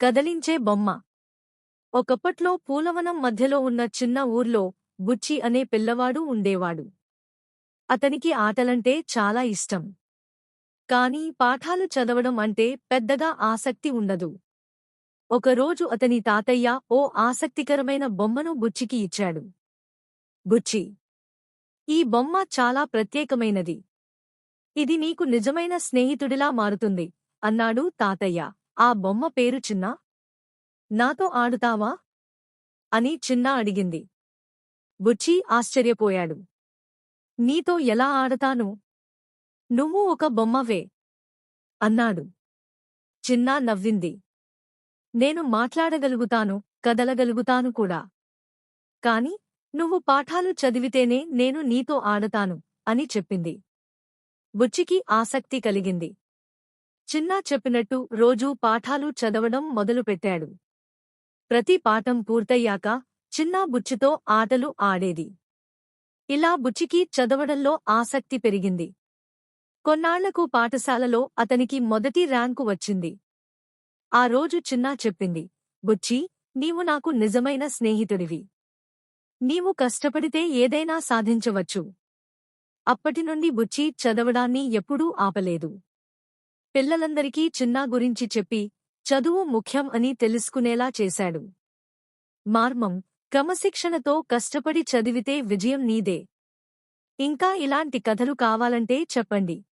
కదలించే బొమ్మ. ఒకప్పట్లో పూలవనం మధ్యలో ఉన్న చిన్న ఊర్లో బుచ్చి అనే పిల్లవాడు ఉండేవాడు. అతనికి ఆటలంటే చాలా ఇష్టం. కాని పాఠాలు చదవడం అంటే పెద్దగా ఆసక్తి ఉండదు. ఒకరోజు అతని తాతయ్య ఓ ఆసక్తికరమైన బొమ్మను బుచ్చికి ఇచ్చాడు. బుచ్చి ఈ బొమ్మ చాలా ప్రత్యేకమైనది. ఇది నీకు నిజమైన స్నేహితుడిలా మారుతుంది అన్నాడు తాతయ్య. ఆ బొమ్మ పేరు చిన్నా? నాతో ఆడుతావా? అని చిన్నా అడిగింది. బుచ్చి ఆశ్చర్యపోయాడు. నీతో ఎలా ఆడతాను? నువ్వు ఒక బొమ్మవే అన్నాడు. చిన్నా నవ్వింది. నేను మాట్లాడగలుగుతాను కదలగలుగుతాను కూడా. కాని నువ్వు పాఠాలు చదివితేనే నేను నీతో ఆడతాను అని చెప్పింది. బుచ్చికి ఆసక్తి కలిగింది. చిన్నా చెప్పినట్టు రోజూ పాఠాలు చదవడం మొదలుపెట్టాడు. ప్రతి పాఠం పూర్తయ్యాక చిన్నా బుచ్చితో ఆటలు ఆడేది. ఇలా బుచ్చికి చదవడంలో ఆసక్తి పెరిగింది. కొన్నాళ్ళకు పాఠశాలలో అతనికి మొదటి ర్యాంకు వచ్చింది. ఆ రోజు చిన్నా చెప్పింది బుచ్చి నీవు నాకు నిజమైన స్నేహితుడివి. నీవు కష్టపడితే ఏదైనా సాధించవచ్చు. అప్పటినుండి బుచ్చి చదవడాన్ని ఎప్పుడూ ఆపలేదు. పిల్లలందరికీ చిన్నా గురించి చెప్పి చదువు ముఖ్యం అని తెలుసుకునేలా చేశాడు. మార్మం క్రమశిక్షణతో కష్టపడి చదివితే విజయం నీదే. ఇంకా ఇలాంటి కథలు కావాలంటే చెప్పండి.